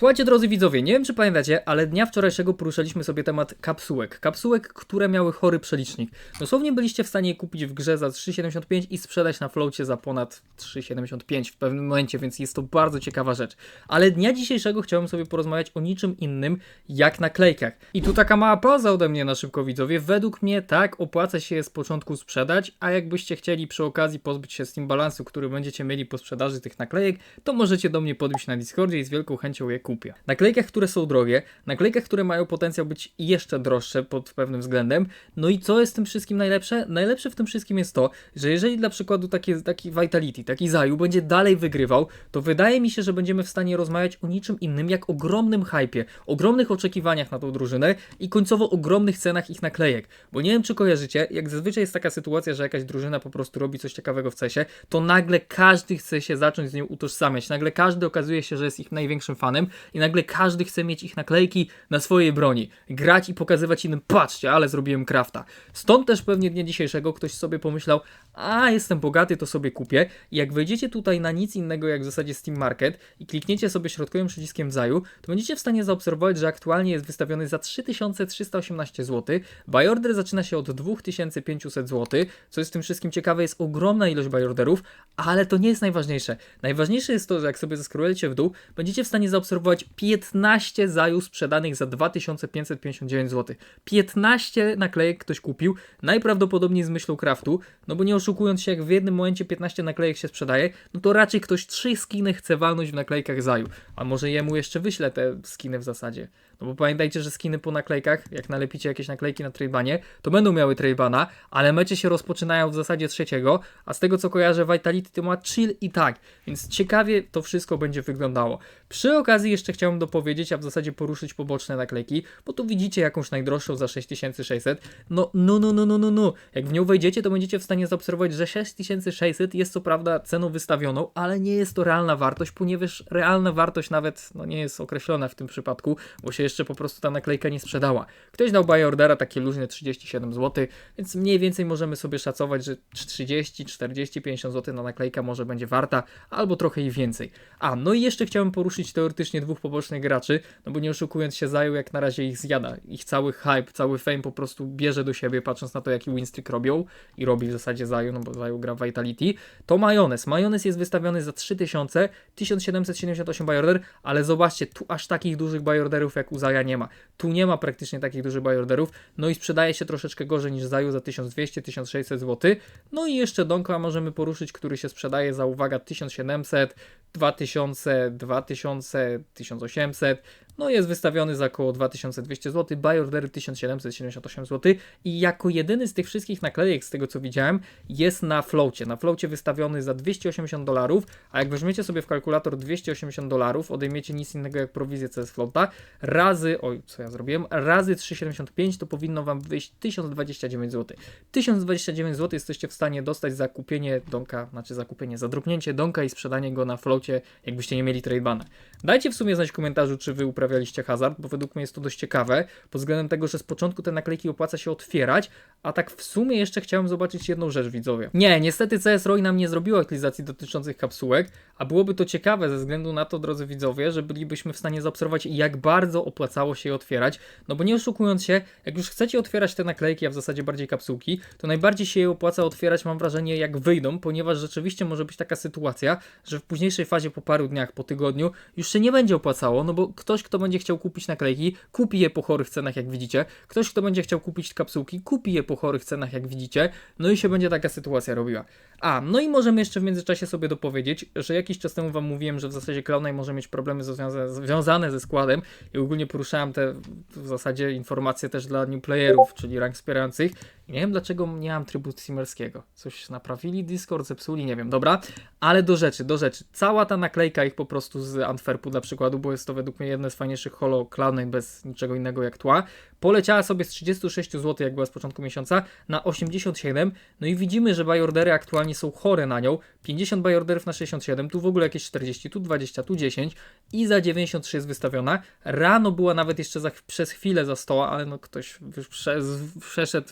Słuchajcie, drodzy widzowie, nie wiem czy pamiętacie, ale dnia wczorajszego poruszaliśmy sobie temat kapsułek. Kapsułek, które miały chory przelicznik. Dosłownie byliście w stanie je kupić w grze za 3,75 i sprzedać na floacie za ponad 3,75 w pewnym momencie, więc jest to bardzo ciekawa rzecz. Ale dnia dzisiejszego chciałem sobie porozmawiać o niczym innym jak naklejkach. I tu taka mała pauza ode mnie na szybko widzowie. Według mnie tak, opłaca się je z początku sprzedać, a jakbyście chcieli przy okazji pozbyć się Steam balansu, który będziecie mieli po sprzedaży tych naklejek, to możecie do mnie podbić na Discordzie i z wielką chęcią je kupię. Naklejkach, które są drogie, naklejkach, które mają potencjał być jeszcze droższe pod pewnym względem. No i co jest w tym wszystkim najlepsze? Najlepsze w tym wszystkim jest to, że jeżeli dla przykładu takie, taki Vitality, taki Zaju będzie dalej wygrywał, to wydaje mi się, że będziemy w stanie rozmawiać o niczym innym jak ogromnym hypie, ogromnych oczekiwaniach na tą drużynę i końcowo ogromnych cenach ich naklejek. Bo nie wiem, czy kojarzycie, jak zazwyczaj jest taka sytuacja, że jakaś drużyna po prostu robi coś ciekawego w cesie, to nagle każdy chce się zacząć z nią utożsamiać. Nagle każdy okazuje się, że jest ich największym fanem i nagle każdy chce mieć ich naklejki na swojej broni, grać i pokazywać innym, patrzcie, ale zrobiłem crafta. Stąd też pewnie dnia dzisiejszego ktoś sobie pomyślał, a jestem bogaty, to sobie kupię. I jak wejdziecie tutaj na nic innego jak w zasadzie Steam Market i klikniecie sobie środkowym przyciskiem Zaju, to będziecie w stanie zaobserwować, że aktualnie jest wystawiony za 3318 zł. Buy order zaczyna się od 2500 zł. Co jest tym wszystkim ciekawe, jest ogromna ilość buy orderów, ale to nie jest najważniejsze. Najważniejsze jest to, że jak sobie zeskrolujecie w dół, będziecie w stanie zaobserwować 15 zaju sprzedanych za 2559 zł. 15 naklejek ktoś kupił, najprawdopodobniej z myślą craftu, no bo nie oszukując się, jak w jednym momencie 15 naklejek się sprzedaje, no to raczej ktoś 3 skiny chce walnąć w naklejkach zaju. A może jemu jeszcze wyślę te skiny w zasadzie. No bo pamiętajcie, że skiny po naklejkach, jak nalepicie jakieś naklejki na Traybanie, to będą miały Traybana, ale mecze się rozpoczynają w zasadzie trzeciego, a z tego co kojarzę Vitality to ma chill i tak, więc ciekawie to wszystko będzie wyglądało. Przy okazji jeszcze chciałem dopowiedzieć, a w zasadzie poruszyć poboczne naklejki, bo tu widzicie jakąś najdroższą za 6600. No, no, no, no, no, no, no. Jak w nią wejdziecie, to będziecie w stanie zaobserwować, że 6600 jest co prawda ceną wystawioną, ale nie jest to realna wartość, ponieważ realna wartość nawet no, nie jest określona w tym przypadku, bo się jeszcze po prostu ta naklejka nie sprzedała. Ktoś dał buy ordera takie luźne 37 zł, więc mniej więcej możemy sobie szacować, że 30, 40, 50 zł na naklejka może będzie warta, albo trochę i więcej. A, no i jeszcze chciałem poruszyć teoretycznie dwóch pobocznych graczy, no bo nie oszukując się zajął, jak na razie ich zjada. Ich cały hype, cały fame po prostu bierze do siebie, patrząc na to, jaki winstreak robią i robi w zasadzie zajął, no bo zajął gra Vitality, to majonez. Majonez jest wystawiony za 3000, 1778 buy order, ale zobaczcie, tu aż takich dużych buy orderów jak u Zaja nie ma. Tu nie ma praktycznie takich dużych buy orderów, no i sprzedaje się troszeczkę gorzej niż Zaju za 1200-1600 zł. No i jeszcze Donka możemy poruszyć, który się sprzedaje za uwaga 1700, 2000, 2000, 1800. No jest wystawiony za około 2200 zł, buy ordery 1778 zł i jako jedyny z tych wszystkich naklejek, z tego co widziałem, jest na floacie. Na floacie wystawiony za 280 dolarów, a jak weźmiecie sobie w kalkulator 280 dolarów, odejmiecie nic innego jak prowizję CS floata, razy, oj, co ja zrobiłem, razy 3,75 to powinno Wam wyjść 1029 zł. 1029 zł jesteście w stanie dostać za kupienie donka, znaczy za kupienie, za druknięcie donka i sprzedanie go na floacie, jakbyście nie mieli tradebana. Dajcie w sumie znać w komentarzu, czy Wy uprawialiście hazard, bo według mnie jest to dość ciekawe, pod względem tego, że z początku te naklejki opłaca się otwierać, a tak w sumie jeszcze chciałem zobaczyć jedną rzecz, widzowie. Nie, niestety CS ROI nam nie zrobiło aktualizacji dotyczących kapsułek, a byłoby to ciekawe ze względu na to, drodzy widzowie, że bylibyśmy w stanie zaobserwować, jak bardzo opłacało się je otwierać, no bo nie oszukując się, jak już chcecie otwierać te naklejki, a w zasadzie bardziej kapsułki, to najbardziej się je opłaca otwierać, mam wrażenie, jak wyjdą, ponieważ rzeczywiście może być taka sytuacja, że w późniejszej fazie po paru dniach, po tygodniu, już się nie będzie opłacało, no bo ktoś, kto będzie chciał kupić naklejki, kupi je po chorych cenach, jak widzicie, ktoś, kto będzie chciał kupić kapsułki, kupi je po chorych cenach, jak widzicie, no i się będzie taka sytuacja robiła. A, no i możemy jeszcze w międzyczasie sobie dopowiedzieć, że jakiś czas temu Wam mówiłem, że w zasadzie Cloud9 może mieć problemy związane, ze składem i ogólnie poruszałem te w zasadzie informacje też dla new playerów, czyli rank wspierających. Nie wiem dlaczego nie mam trybu streamerskiego. Coś naprawili, Discord zepsuli, nie wiem, dobra. Ale do rzeczy, do rzeczy. Cała ta naklejka ich po prostu z Antwerpu dla przykładu, bo jest to według mnie jedne z fajniejszych holo Cloud9 bez niczego innego jak tła. Poleciała sobie z 36 zł, jak była z początku miesiąca, na 87. No i widzimy, że bajordery aktualnie są chore na nią. 50 bajorderów na 67, tu w ogóle jakieś 40, tu 20, tu 10 i za 93 jest wystawiona. Rano była nawet jeszcze za, przez chwilę za stoła, ale no ktoś prze, przeszedł,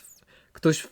ktoś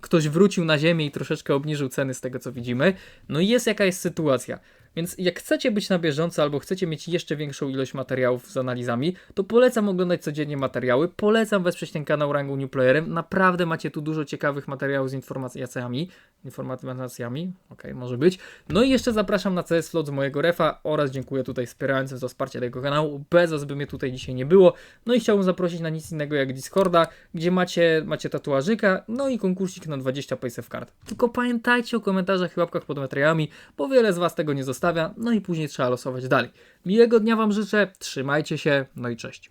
ktoś wrócił na ziemię i troszeczkę obniżył ceny z tego co widzimy. No i jest jaka jest sytuacja. Więc jak chcecie być na bieżąco albo chcecie mieć jeszcze większą ilość materiałów z analizami, to polecam oglądać codziennie materiały, polecam wesprzeć ten kanał Rangu New Playerem, naprawdę macie tu dużo ciekawych materiałów z informacjami, informacjami, okej, może być. No i jeszcze zapraszam na CS Slot z mojego refa oraz dziękuję tutaj wspierającym za wsparcie tego kanału, bez was by mnie tutaj dzisiaj nie było. No i chciałbym zaprosić na nic innego jak Discorda, gdzie macie, macie tatuażyka, no i konkursik na 20 paysafe card. Tylko pamiętajcie o komentarzach i łapkach pod materiałami, bo wiele z was tego nie zostawia, no i później trzeba losować dalej. Miłego dnia wam życzę, trzymajcie się, no i cześć.